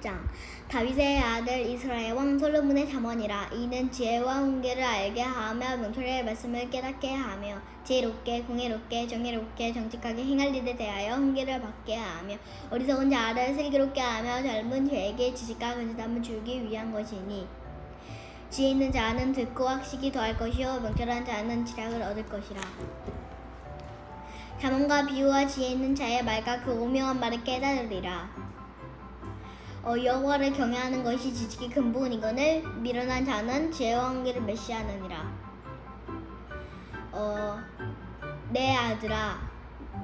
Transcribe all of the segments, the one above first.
1장 다윗의 아들 이스라엘 왕 솔로몬의 잠언이라 이는 지혜와 훈계를 알게 하며 명철의 말씀을 깨닫게 하며 지혜롭게 공의롭게 정의롭게 정직하게 행할 일에 대하여 훈계를 받게 하며 어리석은 자를 슬기롭게 하며 젊은 죄에게 지식과 근지담을 주기 위한 것이니 지혜 있는 자는 듣고 학식이 더할 것이요 명철한 자는 지략을 얻을 것이라 자문과 비유와 지혜 있는 자의 말과 그 오묘한 말을 깨달으리라. 어, 여호와를 경외하는 것이 지식의 근본이거늘 미련한 자는 지혜와 한계를 멸시하느니라. 어, 내 아들아,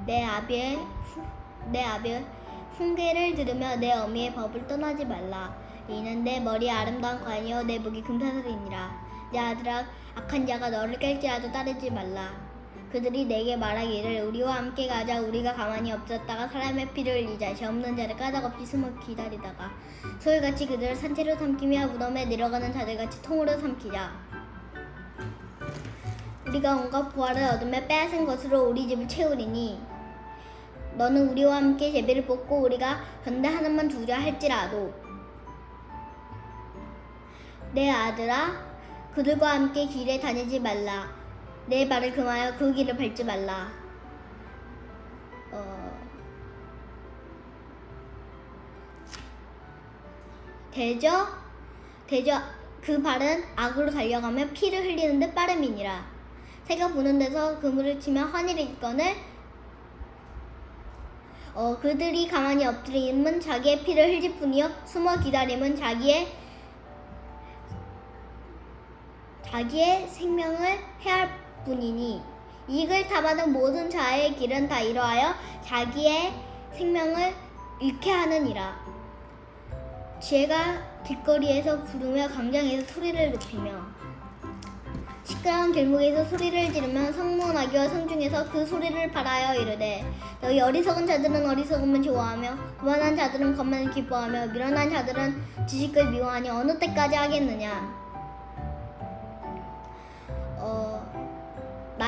내 아비의 후- 내 아비의 훈계를 들으며 내 어미의 법을 떠나지 말라. 이는 내 머리 아름다운 관이요 내 목이 금사슬이니라. 내 아들아, 악한 자가 너를 깰지라도 따르지 말라. 그들이 내게 말하기를 우리와 함께 가자. 우리가 가만히 없었다가 사람의 피를 흘리자 죄 없는 자를 까닭없이 숨어 기다리다가 소울같이 그들을 산채로 삼키며 무덤에 내려가는 자들같이 통으로 삼키자. 우리가 온갖 부활을 얻으며 빼앗은 것으로 우리 집을 채우리니 너는 우리와 함께 제비를 뽑고 우리가 견대 하나만 두자 할지라도 내 아들아 그들과 함께 길에 다니지 말라 내 발을 금하여 그 길을 밟지 말라. 어... 대저 대저 그 발은 악으로 달려가며 피를 흘리는 듯 빠름이니라. 새가 보는 데서 그물을 치며 환희를 있거늘 어, 그들이 가만히 엎드림은 자기의 피를 흘릴 뿐이요 숨어 기다림은 자기의 자기의 생명을 뿐이니 이익을 탐하는 모든 자의 길은 다 이러하여 자기의 생명을 잃게 하느니라. 지혜가 길거리에서 부르며 광장에서 소리를 높이며 시끄러운 길목에서 소리를 지르며 성문 아기와 성중에서 그 소리를 바라여 이르되 너희 어리석은 자들은 어리석음을 좋아하며 교만한 자들은 것만을 기뻐하며 미련한 자들은 지식을 미워하니 어느 때까지 하겠느냐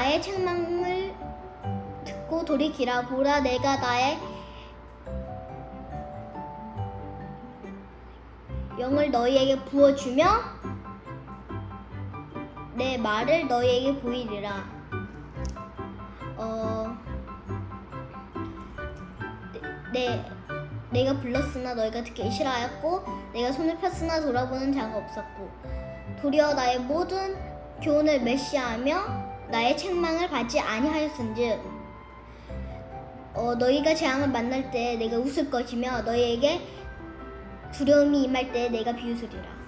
나의 책망을 듣고 돌이키라. 보라 내가 나의 영을 너희에게 부어주며 내 말을 너희에게 보이리라. 어, 내, 내가 불렀으나 너희가 듣기 싫어하였고 내가 손을 폈으나 돌아보는 자가 없었고 도리어 나의 모든 교훈을 메시하며 나의 책망을 받지 아니하였은즉 어, 너희가 재앙을 만날 때 내가 웃을 것이며 너희에게 두려움이 임할 때 내가 비웃으리라.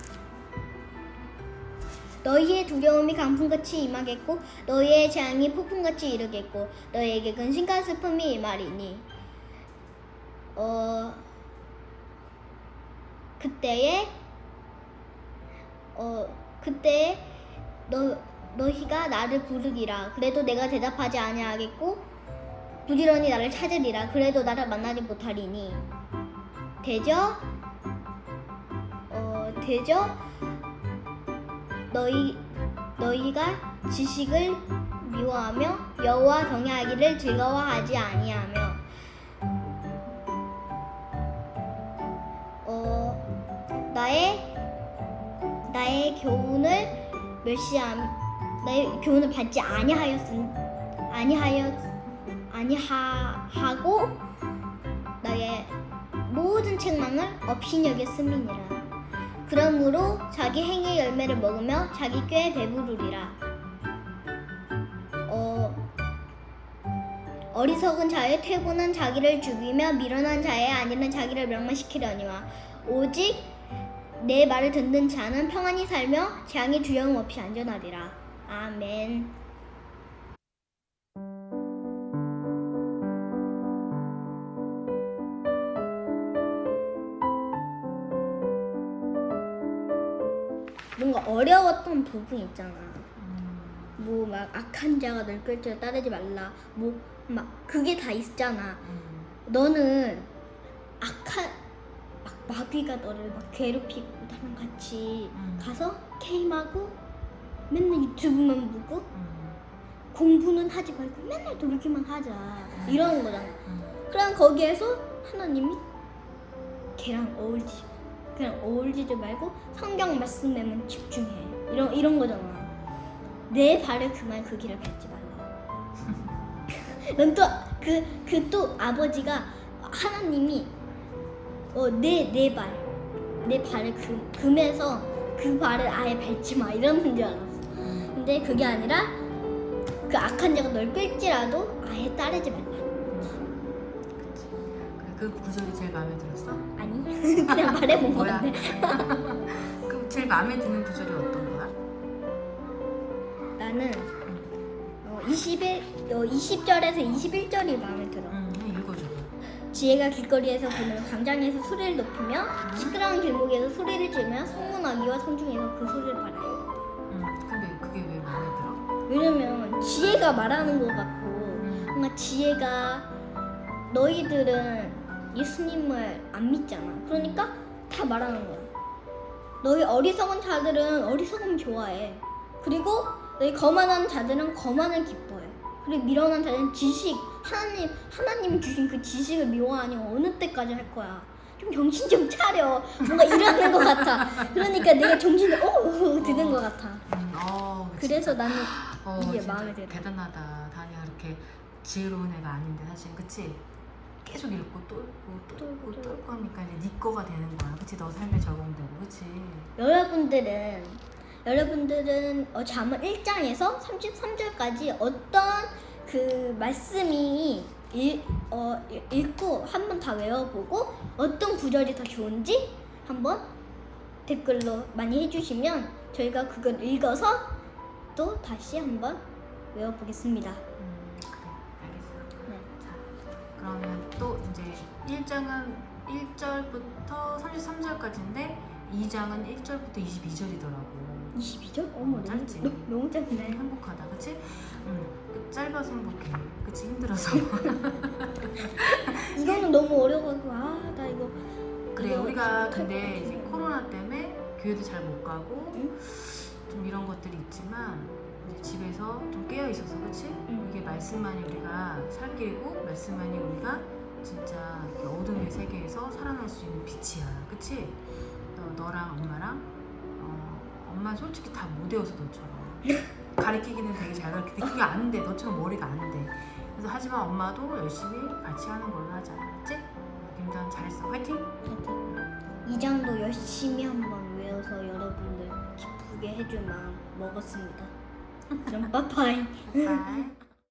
너희의 두려움이 강풍같이 임하겠고 너희의 재앙이 폭풍같이 이르겠고 너희에게 근심과 슬픔이 임하리니 어 그때에 어 그때에 너 너희가 나를 부르기라. 그래도 내가 대답하지 아니하겠고 부지런히 나를 찾으리라. 그래도 나를 만나지 못하리니. 대저 어 대저 너희 너희가 지식을 미워하며 여호와 경외하기를 즐거워하지 아니하며. 어 나의 나의 교훈을 멸시함 나의 교훈을 받지 아니하였음 아니하여 아니하하고 나의 모든 책망을 없이 여겼음이니라. 그러므로 자기 행의 열매를 먹으며 자기 꾀에 배부르리라. 어, 어리석은 자의 퇴보는 자기를 죽이며 미련한 자의 안일은 자기를 멸망시키려니와 오직 내 말을 듣는 자는 평안히 살며 재앙이 두려움 없이 안전하리라. 아멘. 뭔가 어려웠던 부분 있잖아. 뭐 막 악한 자가 널 끌지어 따르지 말라. 뭐 막 그게 다 있잖아. 너는 악한 막 마귀가 너를 막 괴롭히고 나랑 같이 가서 게임하고 맨날 유튜브만 보고 공부는 하지 말고 맨날 놀기만 하자 이러는 거잖아. 그럼 거기에서 하나님이 걔랑 어울리지 마. 그냥 어울리지 말고 성경 말씀에만 집중해. 이런 이런 거잖아. 내 발을 그만 그 길을 밟지 말라. 넌 또 그 그 또 아버지가 하나님이 어내내 발, 내 발을 금 금해서 그 발을 아예 밟지 마 이러는 줄 알았어. 근데 그게 아니라 그 악한 자가 널 끌지라도 아예 따르지 말라. 그 구절이 제일 마음에 들었어? 아니 그냥 말해본 뭐야? 건데. 그럼 제일 마음에 드는 구절이 어떤 거야? 나는 어, 21, 어, 20절에서 21절이 마음에 들어. 응, 읽어줘. 지혜가 길거리에서 보는 광장에서 소리를 높이며 시끄러운 길목에서 소리를 지르며 성문어기와 성중에서 그 소리를 발하여. 왜냐면 지혜가 말하는 것 같고 응. 뭔가 지혜가 너희들은 예수님을 안 믿잖아. 그러니까 다 말하는 거야. 너희 어리석은 자들은 어리석음 좋아해. 그리고 너희 거만한 자들은 거만을 기뻐해. 그리고 미련한 자들은 지식, 하나님, 하나님이 주신 그 지식을 미워하니 어느 때까지 할 거야. 좀 정신 좀 차려. 뭔가 이러는 것 같아. 그러니까 내가 정신이 오 드는 것 같아. 응, 어, 그래서 나는 어, 이게 진짜 마음에 들어. 대단하다. 다니가 그렇게 지혜로운 애가 아닌데 사실 그치? 계속 읽고 또 읽고 또또 읽고 또또 읽고 하니까 이제 네 거가 되는 거야. 그치? 너 삶에 적용되고 그치? 여러분들은 여러분들은 어, 잠언 1장에서 33절까지 어떤 그 말씀이 읽, 어, 읽- 읽고 한번 다 외워보고 어떤 구절이 더 좋은지 한번 댓글로 많이 해주시면 저희가 그걸 읽어서 또 다시 한번 외워보겠습니다. 음, 그래. 알겠어. 네. 자, 그러면 또 이제 1장은 1절부터 33절까지인데 2장은 1절부터 22절이더라고. 22절? 어머 너무, 짧지? 너무, 너무 짧네. 행복하다, 그치? 응. 그 짧아서 행복해. 그치? 힘들어서. 이거는 너무 어려가지고 아 나 이거 그래, 이거 우리가 근데 것 이제. 코로나 때문에 교회도 잘 못 가고 응? 좀 이런 것들이 있지만 이제 집에서 좀 깨어 있어서, 그치? 응. 이게 말씀만이 우리가 살 길이고 말씀만이 우리가 진짜 이 어둠의 세계에서 살아날 수 있는 빛이야, 그치? 너, 너랑 엄마랑 어, 엄마 솔직히 다 못 외워서 너처럼 가르치기는 되게 잘 가르치는데 그게 안 돼. 너처럼 머리가 안 돼. 그래서 하지만 엄마도 열심히 같이 하는 걸로 하자, 알았지? 김다은 잘했어, 화이팅! 이 장도 열심히 한번 외워서 여러분들 기쁘게 해줄 마음 먹었습니다. 그럼 빠빠이. 바이.